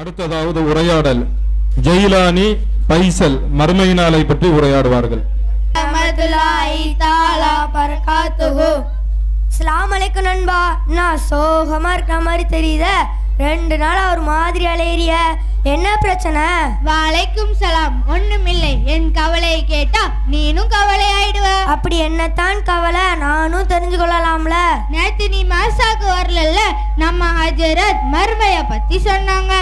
அடுத்ததாவது உரையாடல். ஜெயிலானி பைசல் மர்மையினாலை பற்றி உரையாடுவார்கள். அலைக்கும் நண்பா நான் சோகமா இருக்கிற மாதிரி தெரியுதே? ரெண்டு நாள் ஒரு மாதிரி அலையறிய. என்ன பிரச்சனை? வாலைக்கும் சலாம். ஒண்ணுமில்லை. என் கவலையை கேட்டா நீனும் கவலை ஆயிடுவ. அப்படி என்னத்தான் கவலை? நானும் தெரிஞ்சு கொள்ளலாம்ல. நேத்து நீ மாசாக்கு வரலல்ல? நம்ம ஹஜரத் மர்மைய பத்தி சொன்னாங்க.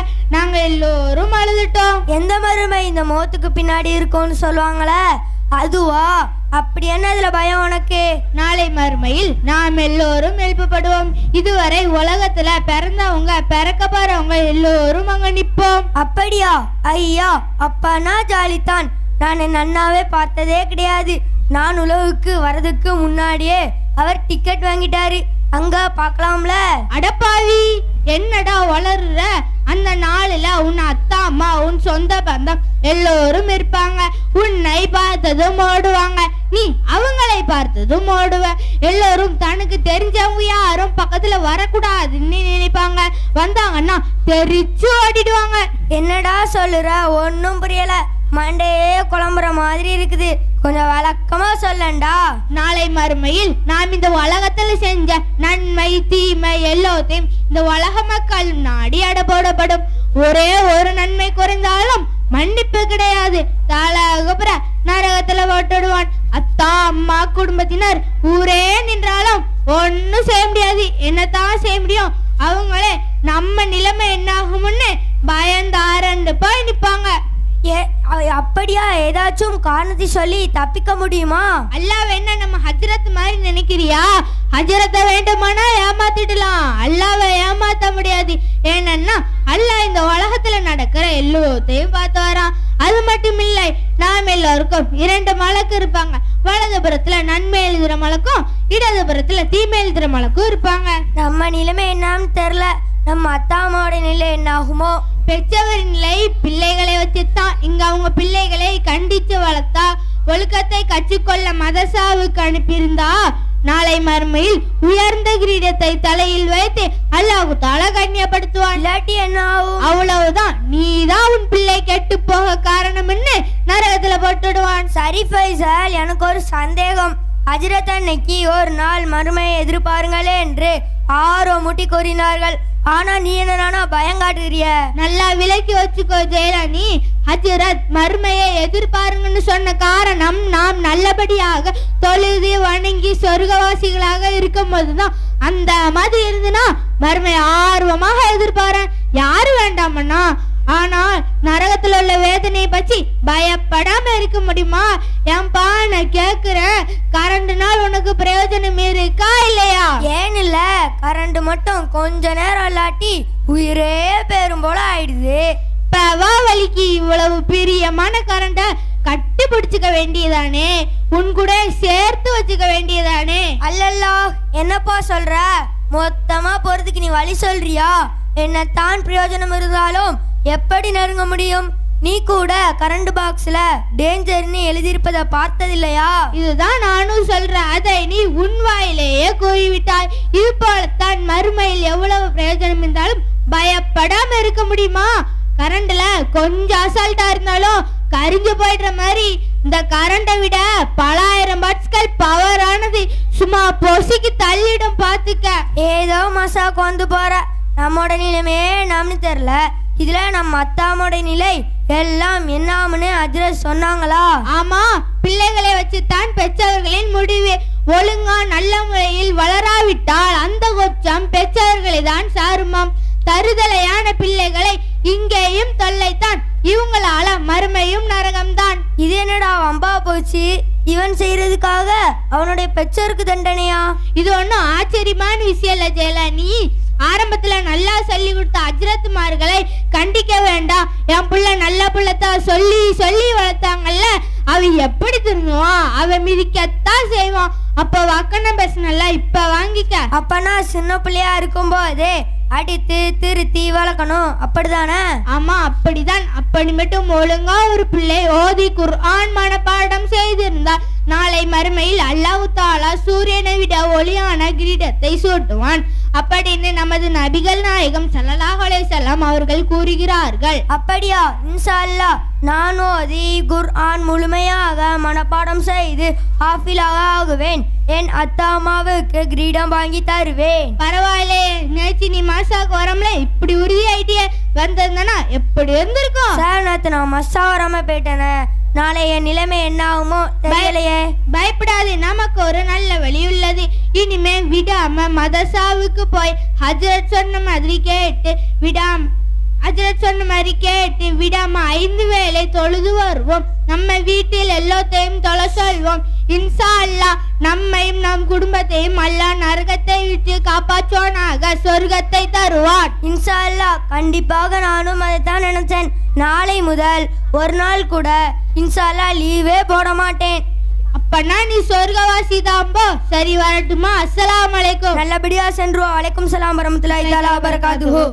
எல்லோரும் அழுதுட்டோம். எந்த மருமை இந்த மோத்துக்கு பின்னாடி இருக்கும்னு சொல்லுவாங்களே? அதுவா? அப்படி என்ன இதுல பயம் உனக்கு? நாளை மறுமையில் நாம் எல்லோரும் எழுப்பப்படுவோம். இதுவரை உலகத்துல பிறந்தவங்க பிறக்க போறவங்க எல்லோரும் அங்க நிப்போம் அப்படியா? ஐயா அப்பனா ஜாலித்தான். நான் என் அண்ணாவே பார்த்ததே கிடையாது. நான் உலகுக்கு வரதுக்கு முன்னாடியே அவர் டிக்கெட் வாங்கிட்டாரு. அங்க பார்க்கலாம்ல? அடப்பாவி என்னடா வளருற? அந்த நாளில் உன் அத்தா அம்மா உன் சொந்த பந்தம் எல்லோரும் இருப்பாங்க. உன்னை பார்த்ததும் ஓடுவாங்க. நீ அவங்களை பார்த்ததும் ஓடுவ. எல்லோரும் தனக்கு தெரிஞ்சவங்க யாரும் பக்கத்துல வரக்கூடாதுன்னு நினைப்பாங்க. வந்தாங்கன்னா தெரிச்சு ஓடிடுவாங்க. என்னடா சொல்லுற? ஒன்றும் புரியல. மண்டையே குழம்புற மாதிரி இருக்குது. கொஞ்சம் வழக்கமா சொல்லண்டா. நாளை மறுமையில் நாம் இந்த உலகத்துல செஞ்ச நன்மை தீமை எல்லாத்தையும் இந்த உலக மக்கள் நாடி அடப்போடப்படும் ஒரே ஒரு நன்மை குறைந்தாலும் மன்னிப்பு கிடையாது. தாளாகப்புற நரகத்துல போட்டுடுவான். அத்தா அம்மா குடும்பத்தினர் ஊரே நின்றாலும் ஒன்னும் செய்ய முடியாது. என்னத்தான் செய்ய முடியும்? அவங்களே நம்ம நிலைமை என்ன ஆகும்னு பயந்தாரண்டு போய் நிப்பாங்க. அப்படியா? ஏதாச்சும் காரணத்தை சொல்லி தப்பிக்க முடியுமா? அல்லாஹ் என்ன நம்ம ஹஜ்ரத் மாதிரி நினைக்கிறியா? ஹஜ்ரத்தை வேண்டுமானா ஏமாத்திடலாம். அல்லாவை ஏமாத்த முடியாது. ஏனன்னா அல்லாஹ் இந்த உலகத்துல நடக்கிற எல்லாத்தையும் பார்த்து வரான். அது மட்டும் இல்லை நாம் எல்லோருக்கும் இரண்டு மலக்கு இருப்பாங்க. வலதுபுறத்துல நன்மை எழுதுற மலக்கும் இடதுபுறத்துல தீமை எழுதுற மலக்கும் இருப்பாங்க. நம்ம நிலைமை என்னன்னு தெரில நம்ம அத்தாமாவோட நிலை என்ன ஆகுமோ பெற்றவரின் நிலை பிள்ளைகளை வச்சுத்தான் இங்க அவங்க பிள்ளைகளை கண்டித்து வளர்த்தா ஒழுக்கத்தை கற்றுக்கொள்ள மதசாவுக்கு அனுப்பியிருந்தா நாளை மறுமையில் உயர்ந்த கிரீடத்தை தலையில் வைத்து அல்லாஹு தாலா கண்ணியப்படுத்துவான் இல்லாட்டி என்ன ஆகும்? அவ்வளவுதான். நீதான் உன் பிள்ளை கெட்டு போக காரணம்னு நரகத்துல போட்டுடுவான். சரி ஃபைசல் எனக்கு ஒரு சந்தேகம். ஹஜ்ரத் அன்னைக்கு ஒரு நாள் மறுமையை எதிர்பாருங்களே என்று ஆர்வமூட்டி கூறினார்கள். ஆனா நீ என்னன்னா பயங்காட்டுறிய? நல்லா விலக்கி வச்சுக்கோ ஜெயராணி. ஹஜரத் மறுமையை எதிர்பாருங்கன்னு சொன்ன காரணம் நாம் நல்லபடியாக தொழுது வணங்கி சொர்க்கவாசிகளாக இருக்கும் போதுதான் அந்த மாதிரி இருந்துன்னா மர்மை ஆர்வமாக எதிர்பாரேன். யாரு வேண்டாமண்ணா? ஆனால் நரகத்துல உள்ள வேதனையை பற்றி பயப்படாம இருக்க முடியுமா? ஏன்பா நான் கேக்குறேன் கரண்ட் நாள் உனக்கு பிரயோஜனம் இருக்கா இல்லையா ஏன் இல்ல கரண்ட் மட்டும் கொஞ்ச நேரம் இல்லாட்டி உயிரே பெரும் போல ஆயிடுது. பவா வலிக்கு இவ்வளவு பிரியமான கரண்ட கட்டி பிடிச்சுக்க வேண்டியதானே? உன் கூட சேர்த்து வச்சுக்க வேண்டியதானே? அல்லல்லா என்னப்பா சொல்ற? மொத்தமா போறதுக்கு நீ வழி சொல்றியா? என்னத்தான் பிரயோஜனம் இருந்தாலும் எப்படி நெருங்க முடியும்? நீ கூட கரண்ட் பாக்ஸ்ல டேஞ்சர்னு எழுதியிருப்பதை பார்த்ததில்லையா? இதுதான் நானும் சொல்றேன். அதை நீ உன் வாயிலேயே கூறிவிட்டாய். இது போலத்தான் மறுமையில் எவ்வளவு பிரயோஜனம் இருந்தாலும் பயப்படாம இருக்க முடியுமா? கரண்ட்ல கொஞ்சம் அசால்ட்டா இருந்தாலும் கரிஞ்சு போயிடுற மாதிரி இந்த கரண்டை விட பலாயிரம் வாட்ஸ்கள் பவரானது சும்மா பொசிக்கு தள்ளிடும் பாத்துக்க ஏதோ மசாக்கு வந்து போற. நம்மோட நிலைமையே நம்மனு தெரில இதுல நம்ம அத்தாமோட நிலை எல்லாம் என்னாம்னு அஜ்ரத் சொன்னாங்களா? ஆமா பிள்ளைகளை வச்சுத்தான் பெற்றவர்களின் முடிவு. ஒழுங்கா நல்ல முறையில் வளராவிட்டால் அந்த கொச்சம் பெற்றவர்களை தான் சாருமாம். தருதலையான பிள்ளைகளை இங்கேயும் தொல்லைத்தான். இவங்களால மறுமையும் நரகம்தான். இது என்னடா வம்பா போச்சு? இவன் செய்யறதுக்காக அவனுடைய பெற்றோருக்கு தண்டனையா? இது ஒன்றும் ஆச்சரியமான விஷயம் இல்ல ஜெயலனி. ஆரம்பத்துல நல்லா சொல்லி கொடுத்த அஜ்ரத்மார்களை கண்டிக்க வேண்டாம். என் புள்ள நல்ல புள்ளத்தான் சொல்லி சொல்லி வளர்த்தாங்கல்ல அவன் எப்படி திருந்துவான் அவன் மிதிக்கத்தான் செய்வான் அப்ப வக்கணம் பேசினல்ல இப்ப வாங்கிக்க. அப்பனா சின்ன பிள்ளையா இருக்கும்போதே அடித்து திருத்தி வளர்க்கணும். அப்படிதானே? ஆமா அப்படிதான். அப்படி மட்டும் ஒழுங்கா ஒரு பிள்ளை ஓதி குர்ஆன் மனப்பாடம் செய்திருந்தால் நாளை மறுமையில் அல்லாஹ் தாலா சூரியனை விட ஒளியான கிரீடத்தை சூட்டுவான். அப்படின்னு நமது நபிகள் நாயகம் ஸல்லல்லாஹு அலைஹி வஸல்லம் அவர்கள் கூறுகிறார்கள். அப்படியா? இன்ஷா அல்லாஹ் நான் ஓதி குர்ஆன் முழுமையாக மனப்பாடம் செய்து ஹாஃபிலாக ஆகுவேன் என் அத்தா அம்மாவுக்கு கிரீடம் வாங்கி தருவேன். பரவாயில்லே நேற்று நீ மாசாக்கு வரம்ல இப்படி உறுதி ஆயிட்டிய வந்திருந்தனா எப்படி இருந்திருக்கும்? சார் நேற்று நான் மஸ்ஸா வராம போயிட்டேனே. நாளை என் நிலைமை என்ன ஆகுமோ தெரியலையே. பயப்படாதே. நமக்கு ஒரு நல்ல வழி உள்ளது. இனிமே விடாம மதசாவுக்கு போய் ஹஜரத் சொன்ன மாதிரி கேட்டு விடாம ஹஜரத் சொன்ன மாதிரி கேட்டு விடாம ஐந்து வேளை தொழுது வருவோம். நம்ம வீட்டில் எல்லாத்தையும் தொலை சொல்வோம். இன்சா அல்லாஹ் நம்மையும் நம் குடும்பத்தையும் அல்லாஹ் நரகத்தை விட்டு காப்பாற்றுவானாக சொர்க்கத்தை தருவான். இன்ஷா அல்லாஹ் கண்டிப்பாக நானும் அதை தான் நினைச்சேன். நாளை முதல் ஒரு நாள் கூட இன்ஷா அல்லாஹ் லீவே போட மாட்டேன். அப்பனா நீ சொர்க்கவாசி தாம்போ சரி வரட்டுமா? அஸ்ஸலாமு அலைக்கும். நல்லபடியா சென்று வலைக்கும் சலாம் வரமத்துல்லாஹி தஆலா வபரகாத்துஹு